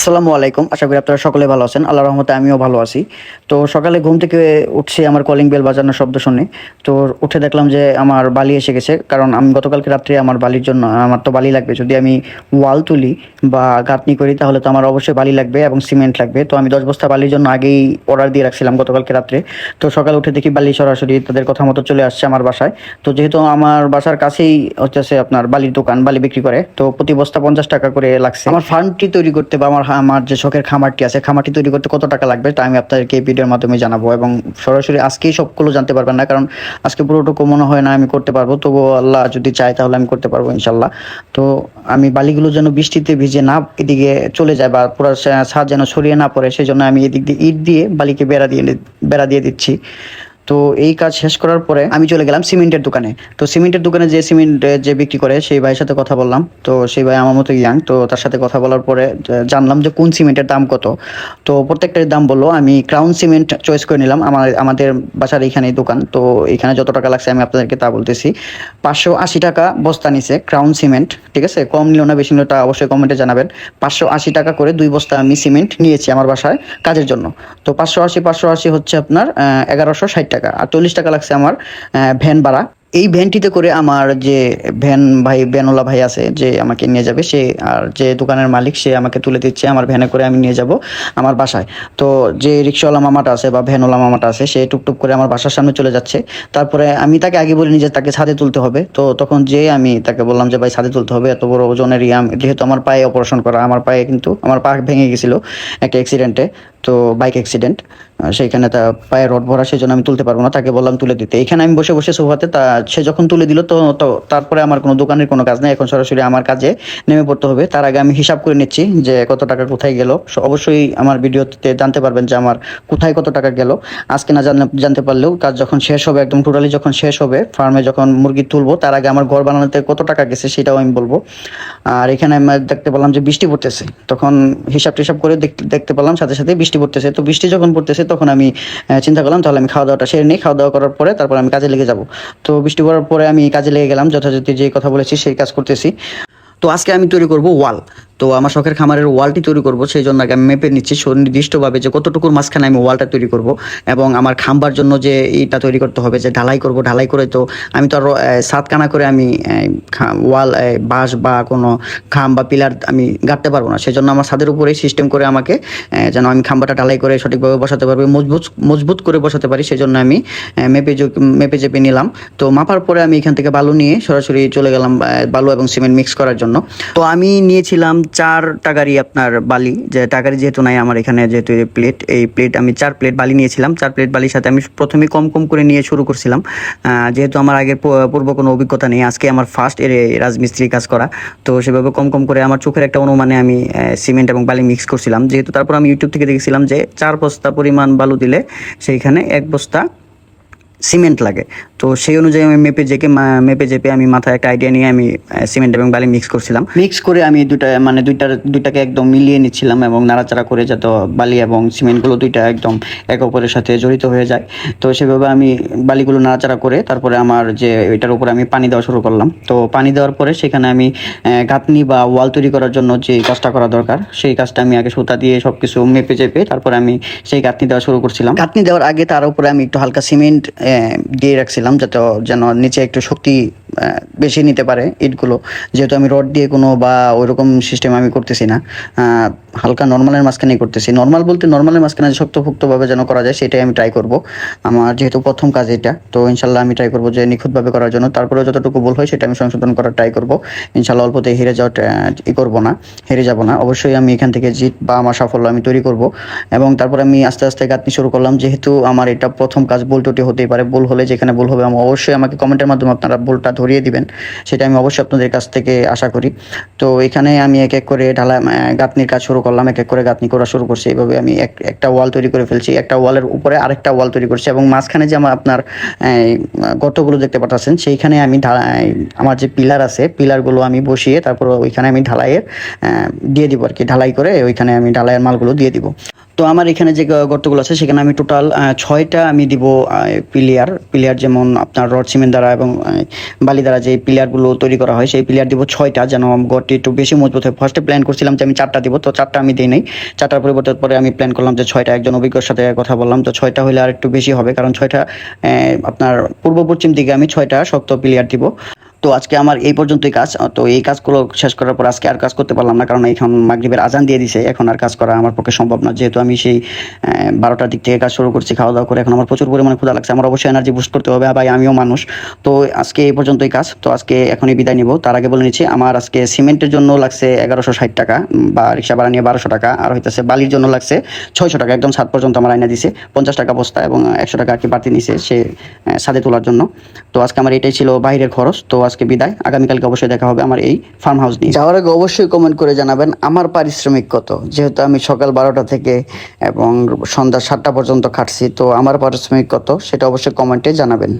আসসালামু আলাইকুম। আশা করি আপনারা সকলে ভালো আছেন। আল্লাহ রহমতে আমিও ভালো আছি। তো সকালে ঘুম থেকে উঠছি আমার কলিং বেল বাজানোর শব্দ শুনে। তো উঠে দেখলাম যে আমার বালি এসে গেছে। কারণ আমি গতকালকে রাত্রে আমার বালির জন্য, আমার তো বালি লাগবে। যদি আমি ওয়াল তুলি বা গাঁথনি করি, তাহলে তো আমার অবশ্যই বালি লাগবে এবং সিমেন্ট লাগবে। তো আমি দশ বস্তা বালির জন্য আগেই অর্ডার দিয়ে রাখছিলাম গতকালকে রাত্রে। তো সকালে উঠে দেখি বালি সরাসরি তাদের কথা মতো চলে আসছে আমার বাসায়। তো যেহেতু আমার বাসার কাছেই হচ্ছে আপনার বালির দোকান, বালি বিক্রি করে, তো প্রতি বস্তা পঞ্চাশ টাকা করে লাগছে। আমার ফার্মটি তৈরি করতে বা আমার আমার যে শখের খামারটি আছে, খামারটি তৈরি করতে কত টাকা লাগবে তা আমি আপনাদেরকে এই ভিডিওর মাধ্যমে জানাব এবং সরাসরি আজকেই সবগুলো জানতে পারবেন না, কারণ আজকে পুরোটুকু মনে হয় না আমি করতে পারব। তবুও আল্লাহ যদি চায় তাহলে আমি করতে পারব ইনশাল্লাহ তো আমি বালিগুলো যেন বৃষ্টিতে ভিজে না এদিকে চলে যায় বা পুরো ছাদ যেন ছড়িয়ে না পড়ে সেই জন্য আমি এদিক দিয়ে ইট দিয়ে বালিকে বেড়া দিয়ে বেড়া দিয়ে দিচ্ছি। তো এই কাজ শেষ করার পরে আমি চলে গেলাম সিমেন্টের দোকানে। তো সিমেন্টের দোকানে যে সিমেন্ট যে বিক্রি করে, সেই ভাইয়ের সাথে কথা বললাম। তো সেই ভাই আমার মতো ইয়াং, তো তার সাথে কথা বলার পরে জানলাম যে কোন সিমেন্টের দাম কত। তো প্রত্যেকটার দাম বলল, আমি ক্রাউন সিমেন্ট চয়েস করে নিলাম আমার, আমাদের বাসার এইখানেই দোকান। তো এখানে যত টাকা লাগছে আমি আপনাদেরকে তা বলতেছি। পাঁচশো আশি টাকা বস্তা নিছে ক্রাউন সিমেন্ট ঠিক আছে? কম নিল না, বেশি নিল তা অবশ্যই কমেন্টে জানাবেন। পাঁচশো আশি টাকা করে দুই বস্তা আমি সিমেন্ট নিয়েছি আমার বাসায় কাজের জন্য। তো পাঁচশো আশি পাঁচশো আশি হচ্ছে আপনার এগারোশো ষাট টাকা। আর চল্লিশ টাকা লাগছে আমার ভ্যান ভাড়া। এই ভ্যানটিতে করে আমার যে ভ্যান ভাই, ভ্যানওয়ালা ভাই আছে, যে আমাকে নিয়ে যাবে, সে আর যে দোকানের মালিক, সে আমাকে তুলে দিচ্ছে, আমার ভ্যানে করে আমি নিয়ে যাব আমার বাসায়। তো যে রিক্সাওয়ালা মামাটা আছে বা ভ্যানওয়ালা মামাটা আছে, সে টুকটুক করে আমার বাসার সামনে চলে যাচ্ছে। তারপরে আমি তাকে আগে বলিনি যে তাকে ছাদে তুলতে হবে। তো তখন যে আমি তাকে বললাম যে, ভাই, ছাদে তুলতে হবে, এত বড় ওজনের ইয়াম, যেহেতু আমার পায়ে অপারেশন করা, আমার পায়ে কিন্তু, আমার পা ভেঙে গেছিল একটা অ্যাক্সিডেন্টে তো বাইক অ্যাক্সিডেন্ট সেইখানে তা পায়ে রড ভরা সেই জন্য আমি তুলতে পারব না, তাকে বললাম তুলে দিতে। এখানে আমি বসে বসে সোফাতে তা, সে যখন তুলে দিল তো তারপরে আমার কোনো দোকানের কোনো কাজ নেই, এখন সরাসরি আমার কাজে নেমে পড়তে হবে। তার আগে আমি হিসাব করে নিচ্ছি যে কত টাকা কোথায় গেল। অবশ্যই আমার ভিডিওতে জানতে পারবেন যে আমার কোথায় কত টাকা গেল। আজকে না জানতে পারলেও কাজ যখন শেষ হবে, একদম টোটালি যখন শেষ হবে ফার্মে যখন মুরগি তুলবো, তার আগে আমার ঘর বানানোতে কত টাকা গেছে সেটাও আমি বলব। আর এখানে আমি দেখতে পেলাম যে বৃষ্টি পড়তেছে। তখন হিসাব টিসাব করে দেখ- দেখতে পেলাম, সাথে সাথে বৃষ্টি পড়তেছে, তো বৃষ্টি যখন পড়তেছে তখন আমি চিন্তা করলাম তাহলে আমি খাওয়া দাওয়াটা সেরে নিই খাওয়া দাওয়া করার পরে তারপর আমি কাজে লেগে যাব। তো বৃষ্টি পড়ার পরে আমি কাজে লেগে গেলাম, যথাযথ যে কথা বলেছি সেই কাজ করতেছি। তো আজকে আমি তৈরি করব ওয়াল। তো আমার শখের খামারের ওয়ালটি তৈরি করব, সেই জন্য আগে আমি মেপে নিচ্ছি সুনির্দিষ্টভাবে যে কতটুকুর মাঝখানে আমি ওয়ালটা তৈরি করব এবং আমার খাম্বার জন্য যে এটা তৈরি করতে হবে, যে ঢালাই করব, ঢালাই করে তো আমি তো আরও সাত কানা করে আমি ওয়াল বাঁশ বা কোনো খাম বা পিলার আমি গাঁটতে পারব না। সেজন্য আমার ছাদের উপরেই সিস্টেম করে আমাকে যেন আমি খাম্বাটা ঢালাই করে সঠিকভাবে বসাতে পারব, মজবুত মজবুত করে বসাতে পারি, সেই জন্য আমি মেপে মেপে চেপে নিলাম। তো মাপার পরে আমি এখান থেকে বালু নিয়ে সরাসরি চলে গেলাম বালু এবং সিমেন্ট মিক্স করার জন্য। তো আমি নিয়েছিলাম চার টাকারই আপনার বালি, যে টাকারি যেহেতু নাই আমার এখানে যেহেতু প্লেট এই প্লেট আমি চার প্লেট বালি নিয়েছিলাম। চার প্লেট বালির সাথে আমি প্রথমে কম কম করে নিয়ে শুরু করছিলাম। যেহেতু আমার আগের পূর্ব কোনো অভিজ্ঞতা নেই, আজকে আমার ফার্স্ট এর রাজমিস্ত্রি কাজ করা। তো সেভাবে কম কম করে আমার চোখের একটা অনুমানে আমি সিমেন্ট এবং বালি মিক্স করছিলাম। যেহেতু তারপর আমি ইউটিউব থেকে দেখেছিলাম যে চার বস্তা পরিমাণ বালু দিলে সেইখানে এক বস্তা সিমেন্ট লাগে। তো সেই অনুযায়ী আমি মেপে জেকে মেপে জেপে আমি মাথায় একটা আইডিয়া নিয়ে আমি সিমেন্ট এবং বালি মিক্স করছিলাম। মিক্স করে আমি দুইটা মানে দুইটার দুইটাকে একদম মিলিয়ে নিচ্ছিলাম এবং নাড়াচাড়া করে যাতে বালি এবং সিমেন্টগুলো দুইটা একদম এক অপরের সাথে জড়িত হয়ে যায়। তো সেভাবে আমি বালিগুলো নাড়াচাড়া করে তারপরে আমার যে এটার উপরে আমি পানি দেওয়া শুরু করলাম। তো পানি দেওয়ার পরে সেখানে আমি গাঁথনি বা ওয়াল তৈরি করার জন্য যে কাজটা করা দরকার সেই কাজটা আমি আগে সুতা দিয়ে সব কিছু মেপে চেপে তারপরে আমি সেই গাঁথনি দেওয়া শুরু করছিলাম। গাঁথনি দেওয়ার আগে তার উপরে আমি একটু হালকা সিমেন্ট দিয়ে রাখছিলাম যাতে যেন নিচে একটু শক্তি বেশি নিতে পারে ইটগুলো। যেহেতু আমি রড দিয়ে কোনো বা ওইরকম সিস্টেম আমি করতেছি না হালকা নর্মালের মাঝখানেই করতেছি। নর্মাল বলতে নর্মালের মাঝখানে যে শক্তপোক্তভাবে যেন করা যায়, সেটাই আমি ট্রাই করব। আমার যেহেতু প্রথম কাজ এটা, তো ইনশাল্লাহ আমি ট্রাই করব যে নিখুঁতভাবে করার জন্য। তারপরে যতটুকু ভুল হয় সেটা আমি সংশোধন করার ট্রাই করব। ইনশাল্লাহ অল্পতে হেরে যাওয়া ই করব না, হেরে যাব না। অবশ্যই আমি এখান থেকে জিত বা আমার সাফল্য আমি তৈরি করব। এবং তারপর আমি আস্তে আস্তে গাঁথনি শুরু করলাম। যেহেতু আমার এটা প্রথম কাজ ভুল ত্রুটি হতেই পারে, ভুল হলে যেখানে ভুল হবে আমি অবশ্যই আমাকে কমেন্টের মাধ্যমে আপনারা ভুলটা ধরিয়ে দিবেন, সেটা আমি অবশ্যই আপনাদের কাছ থেকে আশা করি। তো এখানে আমি এক এক করে ঢালা গাঁথনির কাজ শুরু করলাম, এক এক করে গাঁথনি করা শুরু করছি। এইভাবে আমি এক, একটা ওয়াল তৈরি করে ফেলছি, একটা ওয়ালের উপরে আরেকটা ওয়াল তৈরি করছি এবং মাঝখানে যে আমার আপনার গর্তগুলো দেখতে পাচ্ছেন, সেইখানে আমি আমার যে পিলার আছে, পিলারগুলো আমি বসিয়ে তারপর ওইখানে আমি ঢালাইয়ের দিয়ে দিব আর কি ঢালাই করে ওইখানে আমি ঢালাইয়ের মালগুলো দিয়ে দিব। তো আমার এখানে যে গর্তগুলো আছে, সেখানে আমি টোটাল ছয়টা আমি দিব পিলিয়ার। পিলিয়ার যেমন আপনার রড সিমেন্ট দ্বারা এবং বালি দ্বারা যে পিলিয়ারগুলো তৈরি করা হয়, সেই পিলিয়ার দিব ছয়টা। যেন গড়টি একটু বেশি মজবুত হয়। ফার্স্টে প্ল্যান করছিলাম যে আমি চারটা দিব, তো চারটা আমি দিই নাই। চারটার পরিবর্তে পরে আমি প্ল্যান করলাম যে ছয়টা। একজন অভিজ্ঞর সাথে কথা বললাম, তো ছয়টা হলে আর একটু বেশি হবে। কারণ ছয়টা আপনার পূর্ব পশ্চিম দিকে আমি ছয়টা শক্ত পিলিয়ার দিব। তো আজকে আমার এই পর্যন্তই কাজ। তো এই কাজগুলো শেষ করার পর আজকে আর কাজ করতে পারলাম না, কারণ এখন মাগরিবের আজান দিয়ে দিছে। এখন আর কাজ করা আমার পক্ষে সম্ভব না। যেহেতু আমি সেই বারোটার দিক থেকে কাজ শুরু করছি, খাওয়া দাওয়া করে এখন আমার প্রচুর পরিমাণে ক্ষুধা লাগছে। আমার অবশ্যই এনার্জি বুস্ট করতে হবে। ভাই, আমিও মানুষ। তো আজকে এই পর্যন্তই কাজ। তো আজকে এখনই বিদায় নিব। তার আগে বলে নিচ্ছি, আমার আজকে সিমেন্টের জন্য লাগছে এগারোশো ষাট টাকা বা রিক্সা ভাড়া নিয়ে বারোশো টাকা, আর হইতেছে বালির জন্য লাগছে ছয়শো টাকা। একদম সাত পর্যন্ত আমার আইনা দিছে। পঞ্চাশ টাকা বস্তা এবং একশো টাকা আর কি বাড়তি নিছে সে ছাদে তোলার জন্য। তো আজকে আমার এটাই ছিল বাইরের খরচ। তো আজকে বিদায়। আগামীকালকে অবশ্যই দেখা হবে আমার এই ফার্ম হাউস নিয়ে। যাওয়ার আগে অবশ্যই কমেন্ট করে জানাবেন আমার পারিশ্রমিক কত? যেহেতু আমি সকাল বারোটা থেকে এবং সন্ধ্যা সাতটা পর্যন্ত খাটছি, তো আমার পারিশ্রমিক কত? সেটা অবশ্যই কমেন্টে জানাবেন।